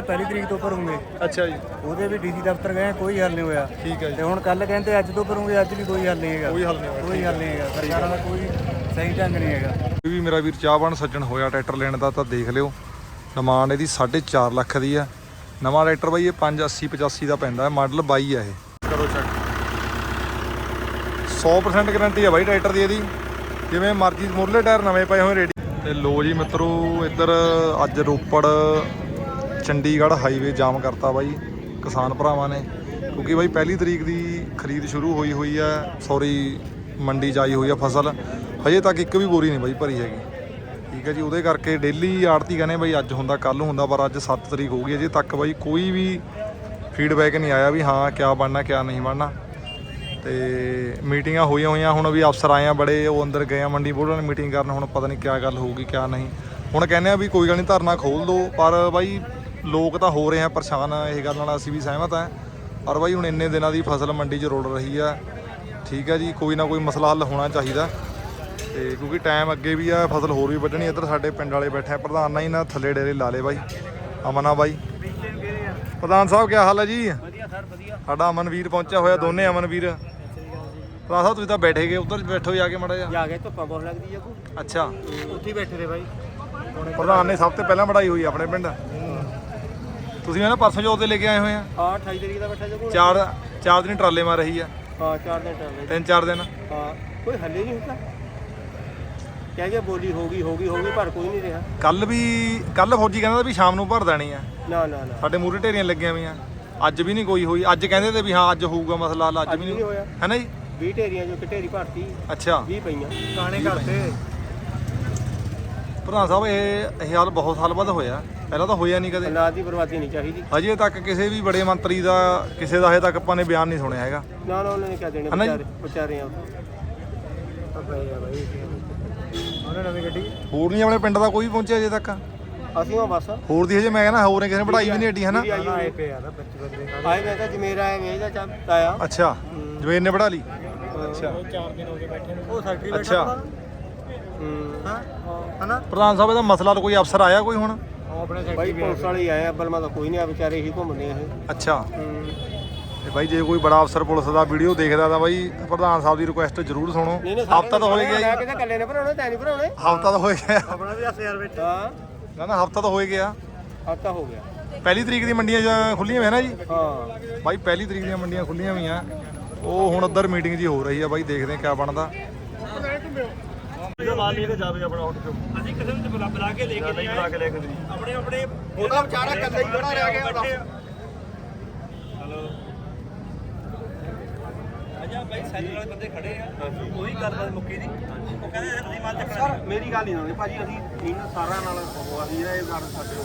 ਪਹਿਲੀ ਤਰੀਕ ਤੋਂ ਭਰੂਗੇ। ਅੱਛਾ ਜੀ। ਉਹਦੇ ਵੀ ਡੀਸੀ ਦਫ਼ਤਰ ਗਏ ਕੋਈ ਹੱਲ ਨਹੀਂ ਹੋਇਆ। ਠੀਕ ਹੈ ਤੇ ਹੁਣ ਕੱਲ ਕਹਿੰਦੇ ਅੱਜ ਤੋਂ ਭਰੂਗੇ ਅੱਜ ਵੀ ਕੋਈ ਹੱਲ ਨਹੀਂ ਹੈਗਾ। ਕੋਈ ਹੱਲ ਨਹੀਂ ਹੋਇਆ। ਕੋਈ ਹੱਲ ਨਹੀਂ ਹੈਗਾ। ਸਰਕਾਰਾਂ ਦਾ ਕੋਈ ਸਹੀ ਢੰਗ ਨਹੀਂ ਹੈਗਾ। ਕੋਈ ਵੀ ਮੇਰਾ ਵੀਰ ਚਾਹਵਾਨ ਸੱਜਣ ਹੋਇਆ ਟਰੈਕਟਰ ਲੈਣ ਦਾ ਤਾਂ ਦੇਖ ਲਿਓ। ਡਿਮਾਂਡ ਇਹਦੀ 4.5 ਲੱਖ ਦੀ ਆ ਨਵਾਂ ਟਰੈਕਟਰ ਬਾਈ ਇਹ 580 85 ਦਾ ਪੈਂਦਾ ਹੈ। ਮਾਡਲ 22 ਆ ਇਹ। ਕਰੋ ਚੈੱਕ 100% ਗਾਰੰਟੀ ਆ ਬਾਈ ਟਰੈਕਟਰ ਦੀ ਇਹਦੀ। ਜਿਵੇਂ ਮਰਜ਼ੀ ਮੁਰਲੇ ਟਾਇਰ ਨਵੇਂ ਪਏ ਹੋਏ ਰੇਡੀ ਤੇ ਲੋ ਜੀ ਮਿੱਤਰੋ ਇੱਧਰ ਅੱਜ ਰੋਪੜ ਚੰਡੀਗੜ੍ਹ ਹਾਈਵੇ ਜਾਮ ਕਰਤਾ ਬਾਈ, ਕਿਸਾਨ ਭਰਾਵਾਂ ਨੇ। ਕਿਉਂਕਿ ਬਾਈ ਪਹਿਲੀ ਤਰੀਕ ਦੀ ਖਰੀਦ ਸ਼ੁਰੂ ਹੋਈ ਹੋਈ ਆ, ਸੌਰੀ, ਮੰਡੀ 'ਚ ਆਈ ਹੋਈ ਆ ਫਸਲ। ਹਜੇ ਤੱਕ ਇੱਕ ਵੀ ਬੋਰੀ ਨਹੀਂ ਬਾਈ ਭਰੀ ਹੈਗੀ। ਠੀਕ ਹੈ ਜੀ, ਉਹਦੇ ਕਰਕੇ ਡੇਲੀ ਆੜਤੀ ਕਹਿੰਦੇ ਬਾਈ ਅੱਜ ਹੁੰਦਾ ਕੱਲ ਹੁੰਦਾ, ਪਰ ਅੱਜ 7 ਤਰੀਕ ਹੋ ਗਈ ਅਜੇ ਤੱਕ ਬਾਈ ਕੋਈ ਵੀ ਫੀਡਬੈਕ ਨਹੀਂ ਆਇਆ ਵੀ ਹਾਂ, ਕਿਆ ਬਣਨਾ, ਕਿਆ ਨਹੀਂ ਬਣਨਾ। ਤੇ ਮੀਟਿੰਗਾਂ ਹੋਈਆਂ ਹੋਈਆਂ, ਹੁਣ ਵੀ ਅਫਸਰ ਆਏ ਆ ਬੜੇ, ਉਹ ਅੰਦਰ ਗਏ ਆ ਮੰਡੀ ਬੋਰਡ ਨਾਲ ਮੀਟਿੰਗ ਕਰਨ, ਹੁਣ ਪਤਾ ਨਹੀਂ ਕਿਆ ਗੱਲ ਹੋਊਗੀ, ਕਿਆ ਨਹੀਂ। ਹੁਣ ਕਹਿੰਦੇ ਆ ਵੀ ਕੋਈ ਗੱਲ ਨਹੀਂ, ਧਰਨਾ ਖੋਲ ਦੋ, ਪਰ ਬਾਈ ਲੋਕ ਤਾਂ ਹੋ ਰਹੇ ਆ ਪਰੇਸ਼ਾਨ ਇਹ ਗੱਲ ਨਾਲ ਅਸੀਂ ਵੀ ਸਹਿਮਤ ਆ। ਪਰ ਬਾਈ ਹੁਣ ਇੰਨੇ ਦਿਨਾਂ ਦੀ ਫਸਲ ਮੰਡੀ 'ਚ ਰੁਲ ਰਹੀ ਆ। ਠੀਕ ਹੈ ਜੀ ਕੋਈ ਨਾ ਕੋਈ ਮਸਲਾ ਹੱਲ ਹੋਣਾ ਚਾਹੀਦਾ। ਤੇ ਕਿਉਂਕਿ ਟਾਈਮ ਅੱਗੇ ਵੀ ਆ ਫਸਲ ਹੋਰ ਵੀ ਵੱਢਣੀ ਇੱਧਰ ਸਾਡੇ ਪਿੰਡ ਵਾਲੇ ਬੈਠੇ ਆ। ਪ੍ਰਧਾਨ ਨਾਲ ਹੀ ਨਾ ਥੱਲੇ ਡੇਰੇ ਲਾ ਲੇ ਬਾਈ ਅਮਨਾ ਬਾਈ। ਪ੍ਰਧਾਨ ਸਾਹਿਬ ਕੀ ਹਾਲ ਹੈ ਜੀ? ਵਧੀਆ ਸਰ ਵਧੀਆ। ਸਾਡਾ ਅਮਨਵੀਰ ਪਹੁੰਚਿਆ ਹੋਇਆ ਦੋਨੇ ਅਮਨਵੀਰ। ਪ੍ਰਧਾਨ ਸਾਹਿਬ ਤੁਸੀਂ ਤਾਂ ਬੈਠੇ ਗਏ ਉੱਧਰ ਬੈਠੋ ਜਾ ਕੇ ਮੜਾ ਜਾ ਜਾ ਕੇ ਧੁੱਪਾਂ ਬਹੁਤ ਲੱਗਦੀ ਆ ਕੋ ਅੱਛਾ। ਉੱਥੇ ਬੈਠੇ ਰਹੇ ਬਾਈ। ਪ੍ਰਧਾਨ ਨੇ ਸਭ ਤੋਂ ਪਹਿਲਾਂ ਮੜਾਈ ਹੋਈ ਆਪਣੇ ਪਿੰਡ। ਤੁਸੀਂ ਨਾ ਪਰਸੋਂ ਜੋ ਤੇ ਲੈ ਕੇ ਆਏ ਹੋਏ ਆ। ਹਾਂ 28 ਤਰੀਕ ਦਾ ਬੈਠਾ ਜੋ ਚਾਰ ਚਾਰ ਦਿਨ ਟਰਾਲੇ ਮਾਰ ਰਹੀ ਆ। ਹਾਂ ਚਾਰ ਦਿਨ ਟੱਲ ਤਿੰਨ ਚਾਰ ਦਿਨ। ਹਾਂ ਕੋਈ ਹੱਲੇ ਨਹੀਂ ਹੁੰਦਾ। ਕਹਿ ਗਿਆ ਬੋਲੀ ਹੋ ਗਈ ਹੋ ਗਈ ਹੋ ਗਈ ਪਰ ਕੋਈ ਨਹੀਂ ਰਿਹਾ। ਕੱਲ ਵੀ ਕੱਲ ਫੌਜੀ ਕਹਿੰਦਾ ਵੀ ਸ਼ਾਮ ਨੂੰ ਭਰ ਦੇਣੀ ਆ। ਨਾ ਨਾ ਨਾ। ਸਾਡੇ ਮੂਰੇ ਢੇਰੀਆਂ ਲੱਗੀਆਂ ਹੋਈਆਂ। ਅੱਜ ਵੀ ਨਹੀਂ ਕੋਈ ਹੋਈ। ਅੱਜ ਕਹਿੰਦੇ ਤੇ ਵੀ ਹਾਂ ਅੱਜ ਹੋਊਗਾ ਮਸਲਾ ਹੱਲ ਅੱਜ ਵੀ ਨਹੀਂ ਹੋਇਆ। ਹੈ ਨਾ ਜੀ? 20 ਢੇਰੀਆਂ ਜੋ ਕਿ ਢੇਰੀ ਭਰਤੀ ਅੱਛਾ। 20 ਪਈਆਂ। ਕਾਣੇ ਕਰਤੇ ਪ੍ਰਧਾਨ ਸਾਹਿਬ ਇਹ ਇਹ ਹਾਲ ਬਹੁਤ ਸਾਲ ਬਾਅਦ ਹੋਇਆ। ਪਹਿਲਾਂ ਤਾਂ ਹੋਇਆ ਨਹੀਂ ਕਦੇ। ਅਨਾਜ ਦੀ ਬਰਬਾਦੀ ਨਹੀਂ ਚਾਹੀਦੀ। ਅਜੇ ਤੱਕ ਕਿਸੇ ਵੀ ਬੜੇ ਮੰਤਰੀ ਦਾ ਕਿਸੇ ਦਾ ਹਜੇ ਤੱਕ ਆਪਾਂ ਨੇ ਬਿਆਨ ਨਹੀਂ ਸੁਣਿਆ ਹੈਗਾ। ਨਾ ਨਾ ਉਹਨਾਂ ਨੇ ਦੇਣੇ? ਹਨਾ ਜੀ? ਵਿਚਾਰੇ ਵਿਚਾਰੇ ਆ ਉਹਨੇ ਨਵੀਂ ਗੱਡੀ? ਹੋਰ ਨਹੀਂ ਆਪਣੇ ਪਿੰਡ ਦਾ ਕੋਈ ਪਹੁੰਚਿਆ ਅਜੇ ਤੱਕ। ਅਸੀਂ ਉਹ ਬਸ। ਹੋਰ ਦੀ ਹਜੇ ਮੈਂ ਕਹਿੰਦਾ ਹੋਰ ਨੇ ਕਿਸੇ ਨੇ ਪੜਾਈ ਵੀ ਨਹੀਂ ਏਡੀ ਹਨਾ? ਆਏ ਪਏ ਆ ਬੱਚੇ ਬੰਦੇ ਆਏ ਮੈਂ ਤਾਂ ਜਮੇਰ ਆਇਆ ਵੇਚਦਾ ਚੱਲ ਆਇਆ। ਅੱਛਾ ਜਵੇਰ ਨੇ ਪੜਾ ਲਈ? ਅੱਛਾ। 4 ਦਿਨ ਹੋ ਗਏ ਬੈਠੇ ਉਹ ਅੱਛਾ। ਹੂੰ। ਹਾਂ। ਹਨਾ? ਪ੍ਰਧਾਨ ਸਾਹਿਬ ਇਹਦਾ ਮਸਲਾ ਕੋਈ ਅਫਸਰ ਆਇਆ ਕੋਈ ਹੁਣ? ਬਾਈ ਪੁਲਿਸ ਵਾਲੇ ਹੀ ਆਏ ਆ ਬਲਮਾ ਤਾਂ ਕੋਈ ਨਹੀਂ ਆ ਵਿਚਾਰੇ ਹੀ ਘੁੰਮਦੇ ਆ ਇਹ। ਅੱਛਾ। ਹੂੰ। ਤੇ ਬਾਈ ਜੇ ਕੋਈ ਬੜਾ ਅਫਸਰ ਪੁਲਿਸ ਦਾ ਵੀਡੀਓ ਦੇਖਦਾ ਤਾਂ ਬਾਈ ਪ੍ਰਧਾਨ ਸਾਹਿਬ ਦੀ ਰਿਕੁਐਸਟ ਜ਼ਰੂਰ ਸੁਣੋ। ਹਫਤਾ ਤਾਂ ਹੋ ਹੀ ਗਿਆ ਮੈਂ ਕਿਹਾ ਕੱਲੇ ਨੇ ਭਰਾਉਣੇ ਤੈਨੂੰ ਭਰਾਉਣੇ? ਹਫਤਾ ਤਾਂ ਹੋ ਗਿਆ। ਆਪਣਾ ਵੀ 10000 ਵਿੱਚ। ਹਾਂ। ਨਾ ਨਾ ਹਫਤਾ ਤਾਂ ਹੋ ਹੀ ਗਿਆ। ਹਫਤਾ ਹੋ ਗਿਆ। ਪਹਿਲੀ ਤਰੀਕ ਦੀ ਮੰਡੀਆਂ ਜਾਂ ਖੁੱਲੀਆਂ ਹੋਈਆਂ ਨਾ ਜੀ? ਹਾਂ। ਬਾਈ ਪਹਿਲੀ ਤਰੀਕ ਦੀਆਂ ਮੰਡੀਆਂ ਖੁੱਲੀਆਂ ਹੋਈਆਂ ਉਹ ਹੁਣ ਉੱਧਰ ਮੀਟਿੰਗ ਜੀ ਹੋ ਰਹੀ ਆ ਬਾਈ ਦੇਖਦੇ ਆ ਕਿਆ ਬਣਦਾ। ਮਾਲ ਲੈ ਕੇ ਜਾਵੇ ਆਪਣਾ ਉੱਠ ਕੇ ਅਸੀਂ ਕਿਸੇ ਨੂੰ ਬੁਲਾ ਬੁਲਾ ਕੇ ਲੈ ਕੇ ਨਹੀਂ ਬੁਲਾ ਕੇ ਲੈ ਕੇ ਆਪਣੇ ਆਪਣੇ ਉਹਦਾ ਵਿਚਾਰਾ ਕੱਲਾ ਹੀ ਖੜਾ ਰਹਿ ਗਿਆ ਉਹਦਾ ਅਜਾ ਭਾਈ ਸੈਲਰ ਵਾਲੇ ਬੰਦੇ ਖੜੇ ਆ। ਉਹੀ ਗੱਲ ਬਾਤ ਮੁੱਕੀ ਦੀ। ਉਹ ਕਹਿੰਦੇ ਅਸੀਂ ਮਾਲ ਚੱਕਣਾ ਸਰ ਮੇਰੀ ਗੱਲ ਨਹੀਂ ਸੁਣਨੀ ਭਾਜੀ ਅਸੀਂ ਇਹਨਾਂ ਸਾਰਿਆਂ ਨਾਲ ਉਹ ਅਸੀਂ ਇਹ ਗੱਲ ਸਾਡੇ ਹੋ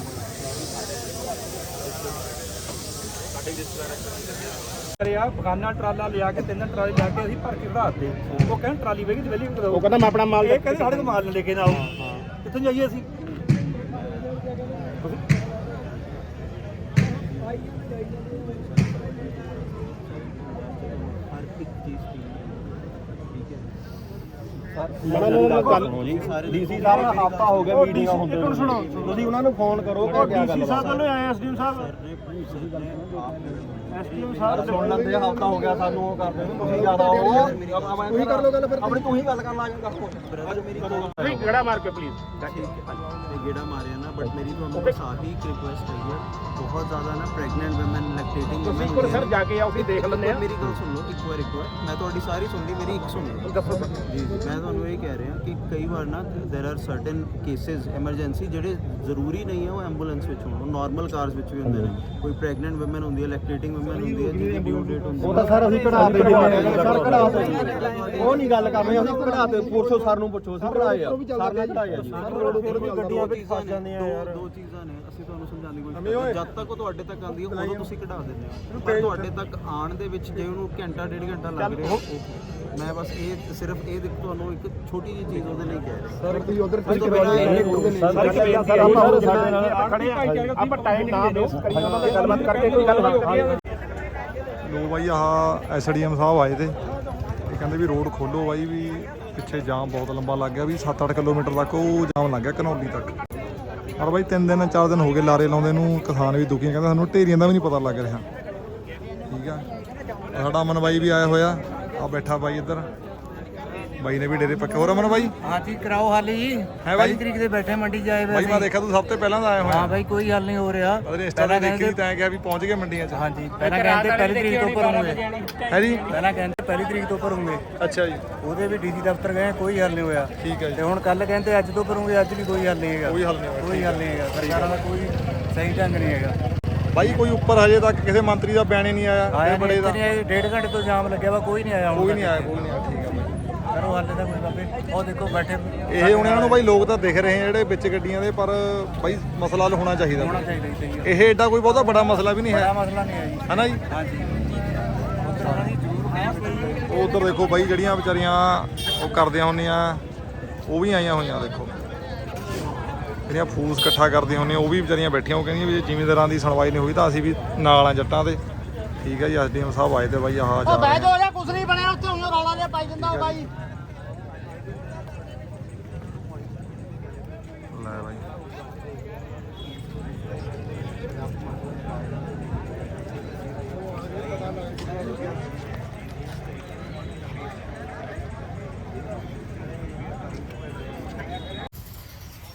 ਸਾਡੇ ਰਿਸ਼ਤੇਦਾਰ ਕਰਿਆ ਬਗਾਨਾ ਟਰਾਲਾ ਲਿਆ ਕੇ ਤਿੰਨ ਟਰਾਲੇ ਲਿਆ ਕੇ ਅਸੀਂ ਭਰ ਕੇ ਖੜਾਤੇ ਉਹ ਕਹਿੰਦੇ ਟਰਾਲੀ ਵੇਗੀ ਤੇ ਵੇਲੀ ਉਹ ਕਹਿੰਦਾ ਮੈਂ ਆਪਣਾ ਮਾਲ ਇਹ ਕਹਿੰਦੇ ਸਾਡੇ ਕੋਲ ਮਾਲ ਲੈ ਕੇ ਨਾ ਆਓ ਕਿੱਥੇ ਜਾਈਏ ਅਸੀਂ? ਡੀਸੀ ਸਾਹਿਬ ਨਾਲ ਹਫਤਾ ਹੋ ਗਿਆ ਮੀਟਿੰਗਾਂ ਹੁੰਦੇ ਨੂੰ ਸੁਣੋ ਤੁਸੀਂ ਉਹਨਾਂ ਨੂੰ ਫੋਨ ਕਰੋ ਕਿ ਕੀ ਗੱਲ ਸਾਹਿਬ ਵੱਲੋਂ ਆਏ ਐਸਡੀਐਮ ਸਾਹਿਬ ਐਸਡੀਐਮ ਸਾਹਿਬ ਸੁਣ ਲੈਂਦੇ ਹਫਤਾ ਹੋ ਗਿਆ ਸਾਨੂੰ ਉਹ ਕਰਦੇ ਨੂੰ ਤੁਸੀਂ ਜ਼ਿਆਦਾ ਹੋ ਤੁਸੀਂ ਕਰ ਲਓ ਗੱਲ ਫਿਰ ਆਪਣੀ ਤੂੰ ਹੀ ਗੱਲ ਕਰਨ ਲੱਗ ਜਾ ਤੁਸੀਂ ਕਿਹੜਾ ਮਾਰ ਕੇ ਪਲੀਜ਼ ਗੇੜਾ ਮਾਰਿਆ ਨਾ ਬਟ ਮੇਰੀ ਤੁਹਾਨੂੰ ਬਸ ਆਹੀ ਇੱਕ ਰਿਕੁਐਸਟ ਹੈ ਬਹੁਤ ਜ਼ਿਆਦਾ ਨਾ ਪ੍ਰੈਗਨੈਂਟ ਵੂਮਨ ਲੈਕਟੇਟਿੰਗ ਤੁਸੀਂ ਕੋਲ ਸਰ ਜਾ ਕੇ ਆਓ ਫਿਰ ਦੇਖ ਲੈਂਦੇ ਆ ਮੇਰੀ ਗੱਲ ਸੁਣ ਲਓ ਇੱਕ ਵਾਰ ਇੱਕ ਵਾਰ ਮੈਂ ਤੁਹਾਡੀ ਸਾਰੀ ਸੁਣ ਲਈ ਮੇਰੀ ਇੱਕ ਸੁਣ ਲਓ ਦੱਸੋ। ਸਰ ਜੀ ਮੈਂ ਤੁਹਾਨੂੰ ਤੁਹਾਨੂੰ ਇਹ ਕਹਿ ਰਹੇ ਹਾਂ ਕਿ ਕਈ ਵਾਰ ਨਾ there are certain cases emergency ਜਿਹੜੇ ਜ਼ਰੂਰੀ ਨਹੀਂ ਹੈ ਉਹ ਐਂਬੂਲੈਂਸ ਵਿੱਚ ਹੋਣ ਉਹ ਨਾਰਮਲ ਕਾਰਸ ਵਿੱਚ ਵੀ ਹੁੰਦੇ ਨੇ। ਕੋਈ ਪ੍ਰੈਗਨੈਂਟ ਔਮਨ ਹੁੰਦੀ ਹੈ ਲੈਕਟੇਟਿੰਗ ਔਮਨ ਹੁੰਦੀ ਹੈ ਜਿਹਦੀ ਡਿਊ ਡੇਟ ਹੁੰਦੀ ਹੈ। ਉਹ ਤਾਂ ਸਰ ਅਸੀਂ ਕਢਾ ਦੇ ਸਰ ਕਢਾ ਦੇ ਉਹ ਨਹੀਂ ਗੱਲ ਕਰਦੇ ਅਸੀਂ ਕਢਾ ਦੇ ਪੁਰਸੋ ਸਰ ਨੂੰ ਪੁੱਛੋ ਸਰ ਕਢਾਇਆ ਸਰ ਨੇ ਕਢਾਇਆ ਜੀ। ਸਰ ਰੋਡ ਉੱਪਰ ਵੀ ਗੱਡੀਆਂ ਵਿੱਚ ਫਸ ਜਾਂਦੀਆਂ ਯਾਰ। ਦੋ ਚੀਜ਼ਾਂ ਨੇ। ਤੁਹਾਨੂੰ ਸਮਝਾਉਣ ਦੀ ਕੋਸ਼ਿਸ਼ ਕਰਦੇ। ਜਦ ਤੱਕ ਉਹ ਤੁਹਾਡੇ ਤੱਕ ਆਉਂਦੀ ਹੈ ਉਦੋਂ ਤੁਸੀਂ ਕਢਾ ਦਿੰਦੇ ਹੋ। ਪਰ ਤੁਹਾਡੇ ਤੱਕ ਆਉਣ ਦੇ ਵਿੱਚ ਜੇ ਉਹਨੂੰ ਘੰਟਾ ਡੇਢ ਘੰਟਾ ਲੱਗ ਰਿਹਾ ਮੈਂ ਬਸ ਇਹ ਸਿਰਫ ਇਹ ਦੇਖ ਤੁਹਾਨੂੰ ਇੱਕ ਛੋਟੀ ਜਿਹੀ ਚੀਜ਼ ਉਹਦੇ ਲਈ ਕਹਿ ਰਿਹਾ। ਸਰ ਤੁਸੀਂ ਉਧਰ ਉਸ ਤੋਂ ਬਿਨਾਂ ਇਹ ਨਹੀਂ ਸਰ ਸਰ ਆਪਾਂ ਸਾਡੇ ਨਾਲ ਖੜੇ ਆ ਆਪਾਂ ਟਾਈਮ ਨਾ ਦਿਓ ਕਰੀ ਉਹਨਾਂ ਨਾਲ ਗੱਲਬਾਤ ਕਰਕੇ ਕੋਈ ਗੱਲ ਨਾ ਲੋ ਬਾਈ ਆਹ ਐਸਡੀਐਮ ਸਾਹਿਬ ਆਏ ਤੇ। ਇਹ ਕਹਿੰਦੇ ਵੀ ਰੋਡ ਖੋਲੋ ਬਾਈ ਵੀ ਪਿੱਛੇ ਜਾਮ ਬਹੁਤ ਲੰਬਾ ਲੱਗ ਗਿਆ ਵੀ 7-8 ਕਿਲੋਮੀਟਰ ਤੱਕ ਉਹ ਜਾਮ ਲੱਗ ਗਿਆ ਕਨੌਲੀ ਤੱਕ। ਪਰ ਬਾਈ ਤਿੰਨ ਦਿਨ ਚਾਰ ਦਿਨ ਹੋ ਗਏ ਲਾਰੇ ਲਾਉਂਦੇ ਨੂੰ ਕਿਸਾਨ ਵੀ ਦੁਖੀ ਆ, ਕਹਿੰਦਾ ਸਾਨੂੰ ਢੇਰੀਆਂ ਦਾ ਵੀ ਨਹੀਂ ਪਤਾ ਲੱਗ ਰਿਹਾ। ਠੀਕ ਆ? ਸਾਡਾ ਅਮਨ ਬਾਈ ਵੀ ਆਇਆ ਹੋਇਆ ਆ ਬੈਠਾ ਬਾਈ ਇੱਧਰ। ਬਾਈ ਨੇ ਵੀ ਡੇਰੇ ਪੱਕੇ। ਹੋਰ ਅਮਨ ਬਾਈ? ਹਾਂਜੀ ਕਰਾਓ ਹੱਲ ਜੀ ਹੈ ਬਾਈ? ਤਰੀਕ ਦੇ ਬੈਠੇ ਮੰਡੀ ਜਾਏ ਬਾਈ ਮੈਂ ਦੇਖਿਆ ਤੂੰ ਸਭ ਤੋਂ ਪਹਿਲਾਂ ਦਾ ਆਇਆ ਹੋਇਆ ਹਾਂ ਬਾਈ ਕੋਈ ਹੱਲ ਨਹੀਂ ਹੋ ਰਿਹਾ। ਪਤਾ ਨਹੀਂ ਇੰਸਟਾ ਤਾਂ ਕਿਹਾ ਵੀ ਪਹੁੰਚ ਗਏ ਮੰਡੀਆਂ 'ਚ। ਹਾਂਜੀ ਪਹਿਲਾਂ ਕਹਿੰਦੇ ਪਹਿਲੀ ਤਰੀਕ ਤੋਂ ਉੱਪਰ ਹੋਣਗੇ। ਹੈ ਜੀ? ਪਹਿਲਾਂ ਕਹਿੰਦੇ ਪਹਿਲੀ ਤਰੀਕ ਤੋਂ ਉੱਪਰ ਹੋਣਗੇ। ਅੱਛਾ ਜੀ। ਉਹਦੇ ਵੀ ਡੀਸੀ ਦਫ਼ਤਰ ਗਏ ਕੋਈ ਹੱਲ ਨਹੀਂ ਹੋਇਆ। ਠੀਕ ਹੈ ਜੀ। ਤੇ ਹੁਣ ਕੱਲ ਕਹਿੰਦੇ ਅੱਜ ਤੋਂ ਉੱਪਰ ਅੱਜ ਵੀ ਕੋਈ ਹੱਲ ਨਹੀਂ ਹੈਗਾ। ਕੋਈ ਹੱਲ ਨਹੀਂ ਹੋਇਆ ਕੋਈ ਹੱਲ ਨਹੀਂ ਹੈਗਾ। ਸਰਕਾਰਾਂ ਦਾ ਕੋਈ ਸਹੀ ਢੰਗ ਨਹੀਂ ਹੈਗਾ। ਬਾਈ ਕੋਈ ਉੱਪਰ ਹਜੇ ਤੱਕ ਕਿਸੇ ਮੰਤਰੀ ਦਾ ਬਿਆਨ ਹੀ ਨਹੀਂ ਆਇਆ ਬੜੇ ਦਾ ਡੇਢ ਘੰਟੇ ਤੋਂ ਜਾਮ ਲੱਗਿਆ ਵਾ ਕੋਈ ਨਹੀਂ ਆਇਆ ਹੁਣ ਕੋਈ ਨਹੀਂ ਆਇਆ ਕੋਈ ਨਹੀਂ ਆਇਆ। ਕਰੋ ਹੱਲ ਦਾ ਕੋਈ ਬਾਬੇ। ਉਹ ਦੇਖੋ ਬੈਠੇ ਇਹ ਹੁਣ ਇਹਨਾਂ ਨੂੰ ਬਾਈ ਲੋਕ ਤਾਂ ਦਿਖ ਰਹੇ ਆ ਜਿਹੜੇ ਵਿੱਚ ਗੱਡੀਆਂ ਦੇ ਪਰ ਬਾਈ ਮਸਲਾ ਹੱਲ ਹੋਣਾ ਚਾਹੀਦਾ। ਹੋਣਾ ਚਾਹੀਦਾ ਜੀ ਸਹੀ ਹੈ ਇਹ ਏਡਾ ਕੋਈ ਬਹੁਤਾ ਵੱਡਾ ਮਸਲਾ ਵੀ ਨਹੀਂ ਬੜਾ ਹੈ ਮਸਲਾ ਨਹੀਂ ਹੈ ਜੀ। ਹਨਾ ਜੀ? ਹਾਂਜੀ। ਉੱਧਰ ਉਹਨਾਂ ਦੀ ਜ਼ਰੂਰ ਬਹਿਸ ਕਰੀ ਉਹ ਉਧਰ ਦੇਖੋ ਬਾਈ ਜਿਹੜੀਆਂ ਵਿਚਾਰੀਆਂ ਉਹ ਕਰਦੀਆਂ ਹੁੰਦੀਆਂ ਉਹ ਵੀ ਆਈਆਂ ਹੋਈਆਂ ਦੇਖੋ। ਜਿਹੜੀਆਂ ਫੂਸ ਇਕੱਠਾ ਕਰਦੀਆਂ ਹੁੰਦੀਆਂ ਉਹ ਵੀ ਵਿਚਾਰੀਆਂ ਬੈਠੀਆਂ ਉਹ ਕਹਿੰਦੀਆਂ ਵੀ ਜੇ ਜ਼ਿਮੀਂਦਾਰਾਂ ਦੀ ਸੁਣਵਾਈ ਨਹੀਂ ਹੋਈ ਤਾਂ ਅਸੀਂ ਵੀ ਨਾਲ ਆ ਜੱਟਾਂ ਦੇ। ਠੀਕ ਹੈ ਜੀ ਐਸਡੀਐਮ ਸਾਹਿਬ ਆਏ ਤੇ ਬਾਈ ਆਹ ਜਾ ਰਹੇ ਬਹਿ ਜਾ ਕੁਛ ਨਹੀਂ ਬਣਿਆ ਉੱਥੇ ਹੁਣ ਰੌਲਾ ਜਿਹਾ ਪਾਈ ਜਾਂਦਾ ਉਹ ਬਾਈ। ਲੈ ਬਾਈ।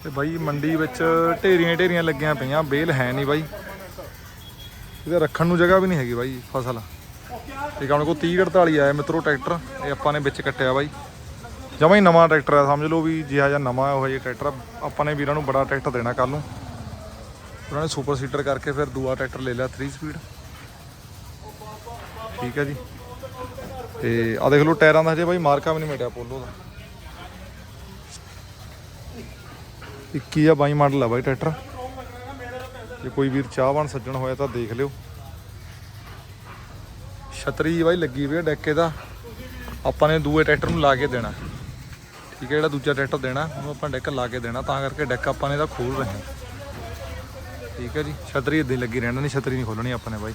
ਤੇ ਬਾਈ ਮੰਡੀ ਵਿੱਚ ਢੇਰੀਆਂ ਢੇਰੀਆਂ ਲੱਗੀਆਂ ਪਈਆਂ ਬੇਲ ਹੈ ਨਹੀਂ ਬਾਈ। ਇਹਦੇ ਰੱਖਣ ਨੂੰ ਜਗ੍ਹਾ ਵੀ ਨਹੀਂ ਹੈਗੀ ਬਾਈ ਫਸਲ। ਤੇ ਆਪਣੇ ਕੋਲ 30 48 ਆਇਆ ਮਿੱਤਰੋ ਟਰੈਕਟਰ, ਇਹ ਆਪਾਂ ਨੇ ਵਿੱਚ ਕੱਟਿਆ ਬਾਈ। ਜਮਾਂ ਹੀ ਨਵਾਂ ਟਰੈਕਟਰ ਹੈ ਸਮਝ ਲਓ ਵੀ ਜਿਹਾ ਜਿਹਾ ਨਵਾਂ ਉਹ ਜਿਹਾ ਟਰੈਕਟਰ ਆਪਾਂ ਨੇ ਵੀਰਾਂ ਨੂੰ ਬੜਾ ਟਰੈਕਟਰ ਦੇਣਾ ਕੱਲ ਨੂੰ। ਉਹਨਾਂ ਨੇ ਸੁਪਰ ਸੀਟਰ ਕਰਕੇ ਫਿਰ ਦੂਆ ਟਰੈਕਟਰ ਲੈ ਲਿਆ 3 ਸਪੀਡ ਠੀਕ ਹੈ ਜੀ। ਤੇ ਆ ਦੇਖ ਲਓ ਟਾਇਰਾਂ ਦਾ ਹਜੇ ਬਾਈ ਮਾਰਕਾ ਵੀ ਨਹੀਂ ਮਿਟਿਆ ਪੋਲੋ ਦਾ। 21 ਜਾਂ 22 ਮਾਡਲ ਆ ਬਾਈ ਟਰੈਕਟਰ। ਜੇ ਕੋਈ ਵੀਰ ਚਾਹਵਾਨ ਸੱਜਣ ਹੋਇਆ ਤਾਂ ਦੇਖ ਲਿਓ। ਛਤਰੀ ਬਾਈ ਲੱਗੀ ਹੋਈ ਡੈਕੇ ਦਾ। ਆਪਾਂ ਨੇ ਦੂਏ ਟਰੈਕਟਰ ਨੂੰ ਲਾ ਕੇ ਦੇਣਾ। ਠੀਕ ਹੈ, ਜਿਹੜਾ ਦੂਜਾ ਟਰੈਕਟਰ ਦੇਣਾ, ਉਹਨੂੰ ਆਪਾਂ ਡੈਕ ਲਾ ਕੇ ਦੇਣਾ। ਤਾਂ ਕਰਕੇ ਡੈਕ ਆਪਾਂ ਨੇ ਇਹਦਾ ਖੋਲ ਰਹੇ ਹਾਂ। ਠੀਕ ਹੈ ਜੀ, ਛਤਰੀ ਇੱਦਾਂ ਹੀ ਲੱਗੀ ਰਹਿਣਾ ਨਹੀਂ ਛਤਰੀ ਨਹੀਂ ਖੋਲਣੀ ਆਪਾਂ ਨੇ ਬਾਈ।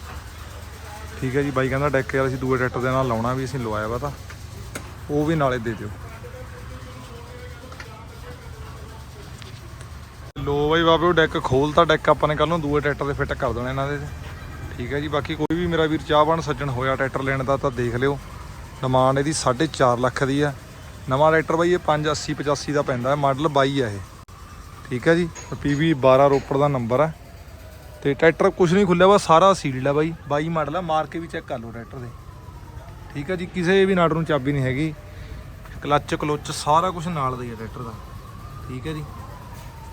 ਠੀਕ ਹੈ ਜੀ, ਬਾਈ ਕਹਿੰਦਾ ਡੈਕ ਯਾਰ ਅਸੀਂ ਦੂਏ ਟਰੈਕਟਰ ਦੇ ਨਾਲ ਲਾਉਣਾ ਵੀ, ਅਸੀਂ ਲਵਾਇਆ ਵਾ ਤਾਂ। ਉਹ ਵੀ ਨਾਲੇ ਦੇ ਦਿਓ। ਲੋ ਬਾਈ ਬਾਬੇ, ਉਹ ਡੈਕ ਖੋਲਤਾ ਡੈਕ ਆਪਾਂ ਨੇ ਕੱਲ ਨੂੰ, ਦੂਏ ਟਰੈਕਟਰ ਦੇ ਫਿੱਟ ਕਰ ਦੇਣਾ ਇਹਨਾਂ ਦੇ। ਠੀਕ ਹੈ ਜੀ, ਬਾਕੀ ਕੋਈ ਵੀ ਮੇਰਾ ਵੀਰ ਚਾਹਵਾਨ ਸੱਜਣ ਹੋਇਆ ਟਰੈਕਟਰ ਲੈਣ ਦਾ, ਤਾਂ ਦੇਖ ਲਿਓ। ਡਿਮਾਂਡ ਇਹਦੀ 4.5 ਲੱਖ ਦੀ ਆ ਨਵਾਂ ਟਰੈਕਟਰ ਬਾਈ, ਇਹ 580 85 ਦਾ ਪੈਂਦਾ ਹੈ ਮਾਡਲ 22 ਆ ਇਹ। ਠੀਕ ਹੈ ਜੀ, ਪੀਵੀ 12 ਰੋਪੜ ਦਾ ਨੰਬਰ ਹੈ। ਤੇ ਟਰੈਕਟਰ ਕੁਝ ਨਹੀਂ ਖੁੱਲਿਆ ਵਾ ਸਾਰਾ ਸੀਲਡ ਹੈ ਬਾਈ। 22 ਮਾਡਲ ਆ ਮਾਰ ਕੇ ਵੀ ਚੈੱਕ ਕਰ ਲਓ ਟਰੈਕਟਰ ਦੇ। ਠੀਕ ਹੈ ਜੀ, ਕਿਸੇ ਵੀ ਨਾੜ ਨੂੰ ਚਾਬੀ ਨਹੀਂ ਹੈਗੀ। ਕਲੱਚ ਕਲੋਚ ਸਾਰਾ ਕੁਝ ਨਾਲ ਦਾ ਹੀ ਹੈ ਟਰੈਕਟਰ ਦਾ। ਠੀਕ ਹੈ ਜੀ।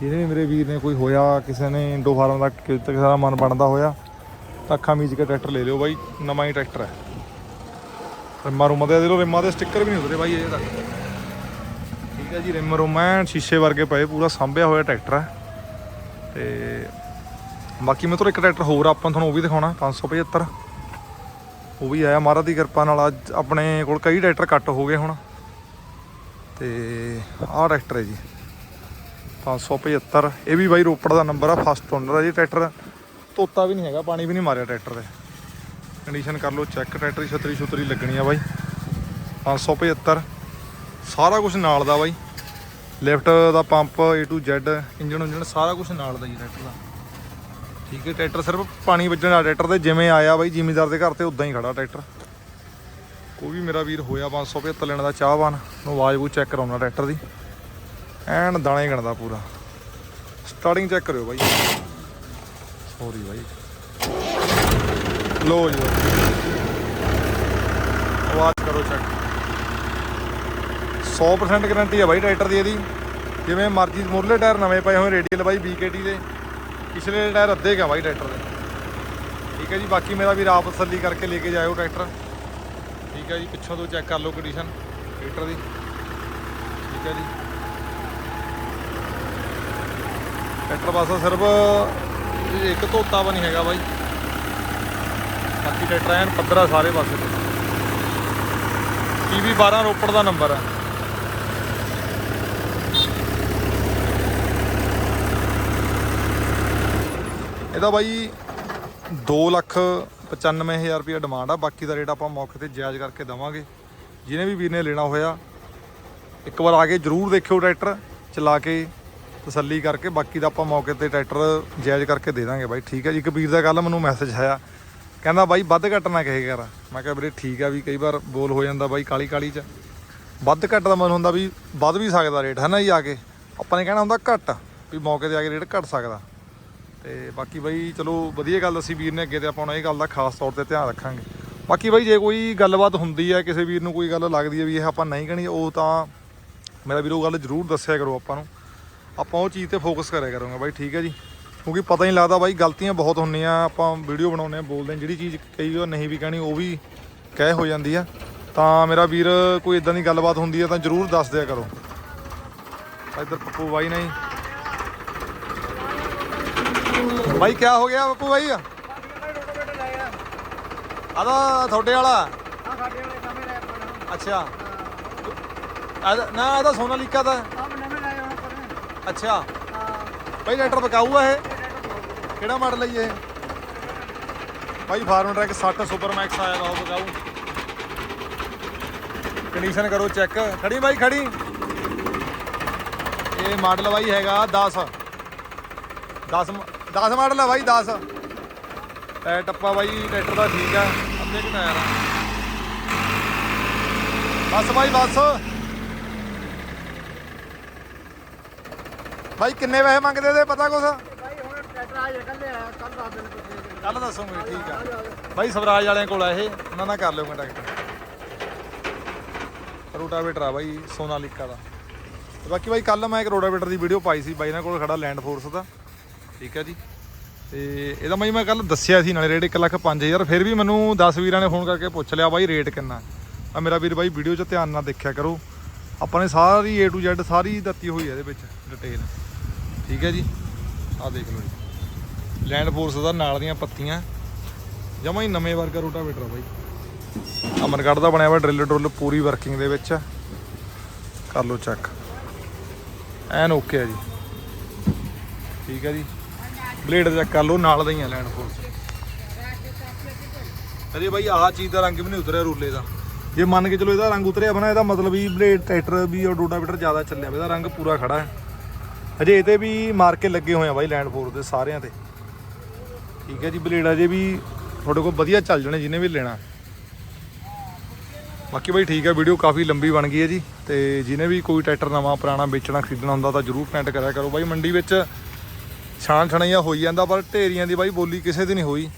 ਜਿਹਨੇ ਵੀ ਮੇਰੇ ਵੀਰ ਨੇ ਕੋਈ ਹੋਇਆ, ਕਿਸੇ ਨੇ ਇੰਡੋ ਫਾਰਮ ਦਾ ਕਿਸੇ ਦਾ ਮਨ ਬਣਦਾ ਹੋਇਆ, ਤਾਂ ਅੱਖਾਂ ਮੀਚ ਕੇ ਟਰੈਕਟਰ ਲੈ ਲਿਓ ਬਾਈ, ਨਵਾਂ ਹੀ ਟਰੈਕਟਰ ਹੈ। ਰਿਮਾਂ ਰੁਮਾਂ ਦੇ ਦੇਖੋ ਰਿਮਾਂ ਦੇ ਸਟicker ਵੀ ਨਹੀਂ ਉਤਰੇ ਬਾਈ ਇਹ ਤੱਕ। ਠੀਕ ਹੈ ਜੀ, ਰਿਮ ਰੋਮੈਨ ਸ਼ੀਸ਼ੇ ਵਰਗੇ ਪਏ, ਪੂਰਾ ਸਾਂਭਿਆ ਹੋਇਆ ਟਰੈਕਟਰ ਹੈ। ਤੇ ਬਾਕੀ ਮੈਂ ਇੱਕ ਟਰੈਕਟਰ ਹੋਰ ਆਪਾਂ ਤੁਹਾਨੂੰ ਉਹ ਵੀ ਦਿਖਾਉਣਾ 575 ਉਹ ਵੀ ਆਇਆ ਮਹਾਰਾਜ ਦੀ ਕਿਰਪਾ ਨਾਲ, ਅੱਜ ਆਪਣੇ ਕੋਲ ਕਈ ਟਰੈਕਟਰ ਕੱਟ ਹੋ ਗਏ ਹੁਣ। ਤੇ ਆਹ ਟਰੈਕਟਰ ਹੈ ਜੀ। 575 ਇਹ ਵੀ ਬਾਈ ਰੋਪੜ ਦਾ ਨੰਬਰ ਆ ਫਸਟ ਓਨਰ ਆ ਜੀ ਟਰੈਕਟਰ। ਤੋਤਾ ਵੀ ਨਹੀਂ ਹੈਗਾ, ਪਾਣੀ ਵੀ ਨਹੀਂ ਮਾਰਿਆ ਟਰੈਕਟਰ ਦੇ ਕੰਡੀਸ਼ਨ ਕਰ ਲਓ ਚੈੱਕ ਟਰੈਕਟਰ ਦੀ ਛਤਰੀ ਛੁਤਰੀ ਲੱਗਣੀ ਆ ਬਾਈ। 575 ਸਾਰਾ ਕੁਝ ਨਾਲ ਦਾ ਬਾਈ। Lift the pump, A to Z engine ਉਂਜਨ ਸਾਰਾ ਕੁਝ ਨਾਲ ਦਾ ਜੀ ਟਰੈਕਟਰ ਦਾ। ਠੀਕ ਹੈ, ਟਰੈਕਟਰ ਸਿਰਫ ਪਾਣੀ ਵੱਜਣ ਵਾਲਾ ਟਰੈਕਟਰ ਤੇ ਜਿਵੇਂ ਆਇਆ ਬਾਈ, ਜ਼ਿਮੀਦਾਰ ਦੇ ਘਰ ਤੇ ਉਦਾਂ ਹੀ ਖੜਾ ਟਰੈਕਟਰ। ਕੋਈ ਵੀ ਮੇਰਾ ਵੀਰ ਹੋਇਆ 575 ਲੈਣ ਦਾ ਚਾਹਵਾਨ। ਨੂੰ ਆਵਾਜ਼ ਬੂ ਚੈੱਕ ਕਰਾਉਣਾ ਟਰੈਕਟਰ ਦੀ। ਐਨ ਦਾਣੇ ਗਣਦਾ ਪੂਰਾ। ਸਟਾਰਟਿੰਗ ਚੈੱਕ ਕਰਿਓ ਬਾਈ। ਸੌਰੀ ਬਾਈ। ਲੋ ਜੀ ਆਵਾਜ਼ ਕਰੋ ਚੈੱਕ 100% ਗਾਰੰਟੀ ਹੈ ਬਾਈ ਟਰੈਕਟਰ ਦੀ ਇਹਦੀ। ਜਿਵੇਂ ਮਰਜ਼ੀ ਮੁਰਲੇ ਟਾਇਰ ਨਵੇਂ ਪਏ ਹੋਏ ਰੇਡੀਅਲ ਬਾਈ BKT ਦੇ। ਪਿਛਲੇ ਟਾਇਰ ਅੱਧੇ ਗਿਆ ਬਾਈ ਟਰੈਕਟਰ ਦੇ। ਠੀਕ ਹੈ ਜੀ, ਬਾਕੀ ਮੇਰਾ ਵੀ ਆਪ ਤਸੱਲੀ ਕਰਕੇ ਲੈ ਕੇ ਜਾਇਓ ਟਰੈਕਟਰ। ਠੀਕ ਹੈ ਜੀ, ਪਿੱਛੋਂ ਤੋਂ ਚੈੱਕ ਕਰ ਲਓ ਕੰਡੀਸ਼ਨ ਟਰੈਕਟਰ ਦੀ। ਠੀਕ ਹੈ ਜੀ। ਟਰੈਕਟਰ ਬਸ ਸਿਰਫ ਇੱਕ ਧੋਤਾ ਵੀ ਨਹੀਂ ਹੈਗਾ ਬਾਈ। ਬਾਕੀ ਟਰੈਕਟਰ ਐਨ ਪੱਧਰਾ ਸਾਰੇ ਪਾਸੇ ਤੇ। ਪੀਵੀ 12 ਰੋਪੜ ਦਾ ਨੰਬਰ ਹੈ ਇਹਦਾ ਬਾਈ 2 ਲੱਖ 95000 ਰੁਪਏ ਡਿਮਾਂਡ ਆ। ਬਾਕੀ ਦਾ ਰੇਟ ਆਪਾਂ ਮੌਕੇ ਤੇ ਜਾਇਜ਼ ਕਰਕੇ ਦਵਾਂਗੇ। ਜਿਹਨੇ ਵੀ ਵੀਰ ਨੇ ਲੈਣਾ ਹੋਇਆ, ਇੱਕ ਵਾਰ ਆ ਕੇ ਜਰੂਰ ਦੇਖਿਓ ਟਰੈਕਟਰ, ਚਲਾ ਕੇ ਤਸੱਲੀ ਕਰਕੇ ਬਾਕੀ ਦਾ ਆਪਾਂ ਮੌਕੇ ਤੇ ਟਰੈਕਟਰ ਜਾਇਜ਼ ਕਰਕੇ ਦੇ ਦਾਂਗੇ ਬਾਈ। ਠੀਕ ਹੈ ਜੀ, ਕਬੀਰ ਦਾ ਕੱਲ ਮੈਨੂੰ ਮੈਸੇਜ ਆਇਆ। ਕਹਿੰਦਾ ਬਾਈ, ਵੱਧ ਘੱਟ ਨਾ ਕਹੇ ਕਰ। ਮੈਂ ਕਿਹਾ ਵੀਰੇ ਠੀਕ ਆ ਵੀ ਕਈ ਵਾਰ ਬੋਲ ਹੋ ਜਾਂਦਾ ਬਾਈ ਕਾਲੀ ਕਾਲੀ ਚ। ਵੱਧ ਘੱਟ ਦਾ ਮਨ ਹੁੰਦਾ ਵੀ ਵੱਧ ਵੀ ਸਕਦਾ ਰੇਟ ਹੈ ਨਾ ਜੀ, ਆ ਕੇ। ਆਪਾਂ ਨੇ ਕਹਿਣਾ ਹੁੰਦਾ ਘੱਟ, ਵੀ ਮੌਕੇ ਤੇ ਆ ਕੇ ਰੇਟ ਘੱਟ ਸਕਦਾ। ਤੇ ਬਾਕੀ ਬਾਈ, ਚਲੋ ਵਧੀਆ ਗੱਲ ਅਸੀਂ ਵੀਰ ਨੇ ਅੱਗੇ ਤੇ ਆਪਾਂ ਹੁਣ ਇਹ ਗੱਲ ਦਾ ਖਾਸ ਤੌਰ ਤੇ ਧਿਆਨ ਰੱਖਾਂਗੇ। ਬਾਕੀ ਬਾਈ, ਜੇ ਕੋਈ ਗੱਲਬਾਤ ਹੁੰਦੀ ਹੈ, ਕਿਸੇ ਵੀਰ ਨੂੰ ਕੋਈ ਗੱਲ ਲੱਗਦੀ ਹੈ ਵੀ ਇਹ ਆਪਾਂ ਨਹੀਂ ਕਹਣੀ, ਉਹ ਤਾਂ ਮੇਰਾ ਵੀਰੋ ਗੱਲ ਜ਼ਰੂਰ ਦੱਸਿਆ ਕਰੋ ਆਪਾਂ ਨੂੰ। ਆਪਾਂ ਉਹ ਚੀਜ਼ ਤੇ ਫੋਕਸ ਕਰਿਆ ਕਰਾਂਗੇ ਬਾਈ ਠੀਕ ਹੈ ਜੀ। ਕਿਉਂਕਿ ਪਤਾ ਨਹੀਂ ਲੱਗਦਾ ਬਾਈ ਗਲਤੀਆਂ ਬਹੁਤ ਹੁੰਦੀਆਂ ਆਪਾਂ ਵੀਡੀਓ ਬਣਾਉਂਦੇ ਆ ਬੋਲਦੇ ਆ ਜਿਹੜੀ ਚੀਜ਼ ਕਈ ਵਾਰ ਨਹੀਂ ਵੀ ਕਹਿਣੀ ਉਹ ਵੀ ਕਹਿ ਹੋ ਜਾਂਦੀ ਆ। ਤਾਂ ਮੇਰਾ ਵੀਰ ਕੋਈ ਇਦਾਂ ਦੀ ਗੱਲਬਾਤ ਹੁੰਦੀ ਹੈ ਤਾਂ ਜ਼ਰੂਰ ਦੱਸ ਦਿਆ ਕਰੋ। ਇੱਧਰ ਪੱਪੂ ਬਾਈ ਨਹੀਂ ਬਾਈ ਕੀ ਹੋ ਗਿਆ ਪੱਪੂ ਬਾਈ? ਆਦਾ ਤੁਹਾਡੇ ਵਾਲਾ। ਆ ਅੱਛਾ। ਨਾ ਇਹਦਾ ਸੋਨਾ ਲੀਕਾ ਦਾ ਆਪ ਨਵੇਂ ਲਾਏ ਹੁਣ ਪਰ ਅੱਛਾ। ਹਾਂ। ਬਾਈ ਲੈਟਰ ਬਕਾਊ ਆ ਇਹ? ਕਿਹੜਾ ਮਾਡਲ ਹੈ ਇਹ? ਬਾਈ ਫਾਰਮ ਟਰੈਕ 60 ਸੁਪਰ ਮੈਕਸ ਆਇਆ ਵਾ ਉਹ ਬਕਾਊ ਕੰਡੀਸ਼ਨ ਕਰੋ ਚੈੱਕ। ਖੜੀ ਬਾਈ ਖੜੀ। ਇਹ ਮਾਡਲ ਬਾਈ ਹੈਗਾ 10 10 10 ਮਾਡਲ ਹੈ ਬਾਈ 10 ਟਾਇਰ ਟੱਪਾ ਬਾਈ ਟਰੈਕਟਰ ਦਾ ਠੀਕ ਆ। ਅੱਧੇ ਕੁ ਟਾਇਰ ਆ। ਬਸ ਬਾਈ ਬਸ। ਬਾਈ ਕਿੰਨੇ ਪੈਸੇ ਮੰਗਦੇ ਇਹਦੇ ਪਤਾ ਕੁਛ? ਭਾਈ ਹੁਣ ਟਰੈਕਟਰ ਆ ਜਾ ਕੱਲੇ ਆ ਦੱਸੂਗੇ ਠੀਕ ਆ। ਬਾਈ ਸਵਰਾਜ ਵਾਲਿਆਂ ਕੋਲ ਆ ਇਹ। ਉਹਨਾਂ ਨਾਲ ਕਰ ਲਿਓ ਕੰਟੈਕਟ ਰੋਟਾਵੇਟਰ ਆ ਬਾਈ ਸੋਨਾਲੀਕਾ ਦਾ। ਤੇ ਬਾਕੀ ਬਾਈ ਕੱਲ ਮੈਂ ਇੱਕ ਰੋਟਾਵੇਟਰ ਦੀ ਵੀਡੀਓ ਪਾਈ ਸੀ। ਬਾਈ ਨਾਲ ਕੋਲ ਖੜਾ ਲੈਂਡ ਫੋਰਸ ਦਾ। ਠੀਕ ਹੈ ਜੀ। ਤੇ ਇਹਦਾ ਬਾਈ ਮੈਂ ਕੱਲ ਦੱਸਿਆ ਸੀ ਨਾਲੇ ਰੇਟ 1 ਲੱਖ 5000 ਫਿਰ ਵੀ ਮੈਨੂੰ 10 ਵੀਰਾਂ ਨੇ ਫੋਨ ਕਰਕੇ ਪੁੱਛ ਲਿਆ ਬਾਈ ਰੇਟ ਕਿੰਨਾ? ਆ ਮੇਰਾ ਵੀਰ ਬਾਈ ਵੀਡੀਓ 'ਚ ਧਿਆਨ ਨਾਲ ਦੇਖਿਆ ਕਰੋ। ਆਪਾਂ ਨੇ ਸਾਰੀ A to Z ਸਾਰੀ ਦਿੱਤੀ ਹੋਈ ਹੈ ਇਹਦੇ ਵਿੱਚ ਡਿਟੇਲ ਠੀਕ ਹੈ ਜੀ? ਆਹ ਦੇਖ ਲਓ ਜੀ। ਲੈਂਡ ਫੋਰਸ ਦਾ ਨਾਲ ਦੀਆਂ ਪੱਤੀਆਂ। ਜਮਾ ਹੀ ਨਵੇਂ ਵਰਗਾ ਰੋਟਾਵੇਟਰ ਆ ਬਾਈ। ਅਮਰਗੜ੍ਹ ਦਾ ਬਣਿਆ ਹੋਇਆ ਡਰਿਲ ਡਰੁੱਲ ਪੂਰੀ ਵਰਕਿੰਗ ਦੇ ਵਿੱਚ। ਕਰ ਲਓ ਚੈੱਕ ਐਨ ਓਕੇ ਆ ਜੀ। ਠੀਕ ਹੈ ਜੀ? ਬਲੇਡ ਚੈੱਕ ਕਰ ਲਓ, ਨਾਲ ਦਾ ਹੀ ਆ ਲੈਂਡ ਫੋਰਸ ਅਰੇ ਬਾਈ, ਆਹ ਚੀਜ਼ ਦਾ ਰੰਗ ਵੀ ਨਹੀਂ ਉਤਰਿਆ ਰੂਲੇ ਦਾ। ਜੇ ਮੰਨ ਕੇ ਚਲੋ ਇਹਦਾ ਰੰਗ ਉਤਰਿਆ ਬਣਾ ਇਹਦਾ ਮਤਲਬ ਵੀ ਬਲੇਡ ਟਰੈਕਟਰ ਵੀ ਔਰ ਰੋਟਾਵੇਟਰ ਜ਼ਿਆਦਾ ਚੱਲਿਆ ਵਾ, ਇਹਦਾ ਰੰਗ ਪੂਰਾ ਖੜਾ ਹੈ। ਹਜੇ ਇਹ ਤੇ ਵੀ ਮਾਰ ਕੇ ਲੱਗੇ ਹੋਏ ਆ ਬਾਈ ਲੈਂਡ ਫੋਰਸ ਦੇ ਸਾਰਿਆਂ ਤੇ। ਠੀਕ ਹੈ ਜੀ ਬਲੇਡ ਅਜੇ ਵੀ ਤੁਹਾਡੇ ਕੋਲ ਵਧੀਆ ਚੱਲ ਜਾਣੇ ਜਿਹਨੇ ਵੀ ਲੈਣਾ। ਬਾਕੀ ਬਾਈ ਠੀਕ ਹੈ ਵੀਡੀਓ ਕਾਫੀ ਲੰਬੀ ਬਣ ਗਈ ਹੈ ਜੀ ਤੇ ਜਿਹਨੇ ਵੀ ਕੋਈ ਟਰੈਕਟਰ ਨਵਾਂ ਪੁਰਾਣਾ ਵੇਚਣਾ ਖਰੀਦਣਾ ਹੁੰਦਾ ਤਾਂ ਜਰੂਰ ਕਨੈਕਟ ਕਰਿਆ ਕਰੋ। ਬਾਈ ਮੰਡੀ ਵਿੱਚ ਛਾਣ ਛਣਈਆ ਹੋਈ ਜਾਂਦਾ ਪਰ ਢੇਰੀਆਂ ਦੀ ਬਾਈ ਬੋਲੀ ਕਿਸੇ ਦੀ ਨਹੀਂ ਹੋਈ।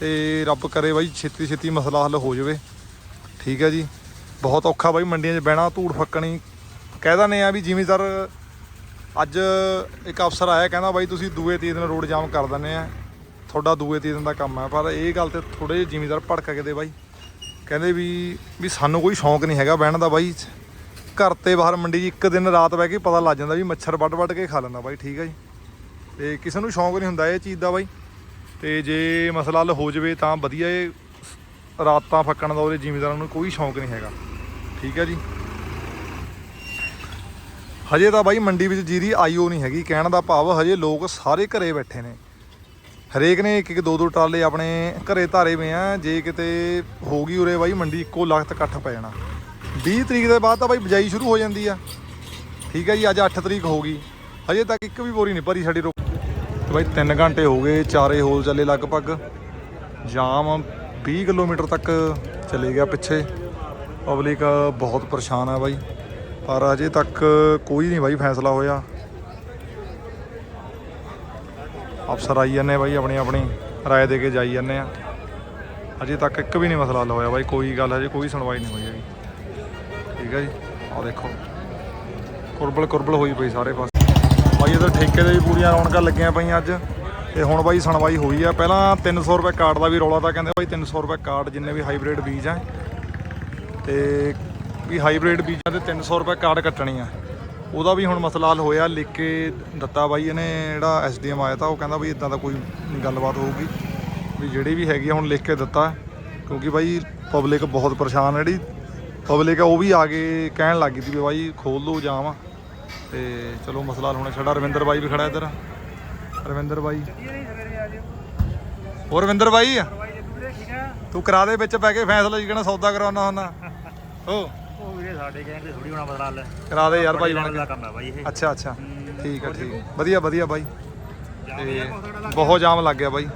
ਤੇ ਰੱਬ ਕਰੇ ਬਾਈ ਛੇਤੀ ਛੇਤੀ ਮਸਲਾ ਹੱਲ ਹੋ ਜਾਵੇ। ਠੀਕ ਹੈ ਜੀ। ਬਹੁਤ ਔਖਾ ਬਾਈ ਮੰਡੀਆਂ 'ਚ ਬਹਿਣਾ, ਧੂੜ ਫੱਕਣੀ। ਕਹਿ ਦਿੰਦੇ ਆ ਵੀ ਜ਼ਿਮੀਦਾਰ ਅੱਜ ਇੱਕ ਅਫਸਰ ਆਇਆ, ਕਹਿੰਦਾ ਬਾਈ ਤੁਸੀਂ ਦੂਏ ਤੀਏ ਦਿਨ ਰੋਡ ਜਾਮ ਕਰ ਦਿੰਦੇ ਆ। ਤੁਹਾਡਾ ਦੂਏ ਤੀਏ ਦਿਨ ਦਾ ਕੰਮ ਹੈ ਪਰ ਇਹ ਗੱਲ ਤੇ ਥੋੜੇ ਜਿਹੇ ਜ਼ਿਮੀਦਾਰ ਭੜਕ ਕੇ ਦੇ ਬਾਈ। ਕਹਿੰਦੇ ਵੀ ਵੀ ਸਾਨੂੰ ਕੋਈ ਸ਼ੌਂਕ ਨਹੀਂ ਹੈਗਾ ਬਹਿਣ ਦਾ ਬਾਈ। ਘਰ ਤੇ ਬਾਹਰ ਮੰਡੀ 'ਚ ਇੱਕ ਦਿਨ ਰਾਤ ਬਹਿ ਕੇ ਪਤਾ ਲੱਗ ਜਾਂਦਾ ਵੀ ਮੱਛਰ ਵੱਢ ਵੱਢ ਕੇ ਖਾ ਲੈਂਦਾ ਬਾਈ, ਠੀਕ ਹੈ ਜੀ। ਤੇ ਕਿਸੇ ਨੂੰ ਸ਼ੌਂਕ ਨਹੀਂ ਹੁੰਦਾ ਇਹ ਚੀਜ਼ ਦਾ ਬਾਈ। ਤੇ ਜੇ ਮਸਲਾ ਹੱਲ ਹੋ ਜਾਵੇ ਤਾਂ ਵਧੀਆ ਇਹ ਰਾਤਾਂ ਫੱਕਣ ਦਾ ਉਹਦੇ ਜ਼ਿਮੀਦਾਰਾਂ ਨੂੰ ਕੋਈ ਸ਼ੌਂਕ ਨਹੀਂ ਹੈਗਾ। ਠੀਕ ਹੈ ਜੀ? ਹਜੇ ਤਾਂ ਬਾਈ ਮੰਡੀ ਵਿੱਚ ਜੀਰੀ ਆਈਓ ਨਹੀਂ ਹੈਗੀ। ਕਹਿਣ ਦਾ ਭਾਵ ਹਜੇ ਲੋਕ ਸਾਰੇ ਘਰੇ ਬੈਠੇ ਨੇ। ਹਰੇਕ ਨੇ ਇੱਕ ਇੱਕ ਦੋ ਦੋ ਟਰਾਲੇ ਆਪਣੇ ਘਰੇ ਧਾਰੇ ਵੇ ਆ। ਜੇ ਕਿਤੇ ਹੋ ਗਈ ਉਰੇ ਬਾਈ ਮੰਡੀ, ਇੱਕੋ ਲਖਤ ਇਕੱਠ ਪੈ ਜਾਣਾ। 20 ਤਰੀਕ ਦੇ ਬਾਅਦ ਤਾਂ ਬਾਈ ਬਜਾਈ ਸ਼ੁਰੂ ਹੋ ਜਾਂਦੀ ਆ। ਠੀਕ ਹੈ ਜੀ, ਅੱਜ 8 ਤਰੀਕ ਹੋ ਗਈ। ਹਜੇ ਤੱਕ ਇੱਕ ਵੀ ਬੋਰੀ ਨਹੀਂ ਭਰੀ ਸਾਡੀ ਰੋ ਬਾਈ 3 ਘੰਟੇ ਹੋ ਗਏ, ਚਾਰੇ ਹੋਲ ਚੱਲੇ ਲਗਭਗ। ਜਾਮ 20 ਕਿਲੋਮੀਟਰ ਤੱਕ ਚਲੇ ਗਿਆ ਪਿੱਛੇ। ਪਬਲਿਕ ਬਹੁਤ ਪਰੇਸ਼ਾਨ ਆ ਬਾਈ। ਪਰ ਅਜੇ ਤੱਕ ਕੋਈ ਨਹੀਂ ਬਾਈ ਫੈਸਲਾ ਹੋਇਆ। ਅਫਸਰ ਆਈ ਜਾਂਦੇ ਬਾਈ, ਆਪਣੀ ਆਪਣੀ ਰਾਏ ਦੇ ਕੇ ਜਾਈ ਜਾਂਦੇ ਆ। ਅਜੇ ਤੱਕ ਇੱਕ ਵੀ ਨਹੀਂ ਮਸਲਾ ਹੱਲ ਹੋਇਆ ਬਾਈ। ਕੋਈ ਗੱਲ ਹਜੇ ਕੋਈ ਸੁਣਵਾਈ ਨਹੀਂ ਹੋਈ ਹੈਗੀ। ਠੀਕ ਹੈ ਜੀ। ਆਹ ਦੇਖੋ। ਕੁਰਬਲ ਕੁਰਬਲ ਹੋਈ ਪਈ ਸਾਰੇ ਪਾਸੇ। ਬਾਈ ਇਹਦੇ ਠੇਕੇ ਦੇ ਵੀ ਪੂਰੀਆਂ ਰੌਣਕਾਂ ਲੱਗੀਆਂ ਪਈਆਂ ਅੱਜ। ਤੇ ਹੁਣ ਬਾਈ ਸੁਣਵਾਈ ਹੋਈ ਆ। ਪਹਿਲਾਂ 300 ਰੁਪਏ ਕਾਰਡ ਦਾ ਵੀ ਰੌਲਾ ਤਾਂ ਕਹਿੰਦੇ ਬਾਈ 300 ਰੁਪਏ ਕਾਰਡ ਜਿੰਨੇ ਵੀ ਹਾਈਬ੍ਰਿਡ ਬੀਜ ਆ। ਤੇ ਵੀ ਹਾਈਬ੍ਰਿਡ ਬੀਜਾਂ ਤੇ 300 ਰੁਪਏ ਕਾਰਡ ਕੱਟਣੀ ਆ। ਉਹਦਾ ਵੀ ਹੁਣ ਮਸਲਾ ਹੱਲ ਹੋਇਆ। ਲਿਖ ਕੇ ਦਿੱਤਾ ਬਾਈ ਇਹਨੇ ਜਿਹੜਾ ਐਸਡੀਐਮ ਆਇਆ ਤਾਂ ਉਹ ਕਹਿੰਦਾ ਬਈ ਇਦਾਂ ਦਾ ਕੋਈ ਗੱਲਬਾਤ ਹੋਊਗੀ। ਵੀ ਜਿਹੜੀ ਵੀ ਹੈਗੀ ਆ ਹੁਣ ਲਿਖ ਕੇ ਦਿੱਤਾ। ਕਿਉਂਕਿ ਬਾਈ ਪਬਲਿਕ ਬਹੁਤ ਪਰੇਸ਼ਾਨ ਜਿਹੜੀ। ਪਬਲਿਕ ਆ ਉਹ ਵੀ ਆ ਕੇ ਕਹਿਣ ਲੱਗ ਗਈ ਸੀ ਵੀ ਬਾਈ ਖੋਲ ਲਓ ਜਾਮ ਤੇ ਚਲੋ ਮਸਲਾ ਹੱਲ ਹੋਣਾ। ਛੜਾ ਰਵਿੰਦਰ ਬਾਈ ਵੀ ਖੜਾ ਇੱਧਰ। ਰਵਿੰਦਰ ਬਾਈ। ਹੋਰ ਰਵਿੰਦਰ ਬਾਈ? ਤੂੰ ਕਰਾ ਦੇ ਵਿੱਚ ਪੈ ਕੇ ਫੈਸਲਾ ਜੀ ਕਿਹੜਾ ਸੌਦਾ ਕਰਾਉਣਾ ਹੁੰਦਾ। ਹੋ। ਉਹ ਵੀਰੇ ਸਾਡੇ ਕਹਿੰਦੇ ਥੋੜੀ ਹੋਣਾ ਬਦਲਾ ਲੈ ਕਰਾ ਦੇ ਯਾਰ ਭਾਈ ਬਣ ਕੇ। ਅੱਛਾ ਅੱਛਾ। ਠੀਕ ਆ, ਠੀਕ। ਵਧੀਆ ਵਧੀਆ ਬਾਈ। ਤੇ ਬਹੁਤ ਜਾਮ ਲੱਗ ਗਿਆ ਬਾਈ।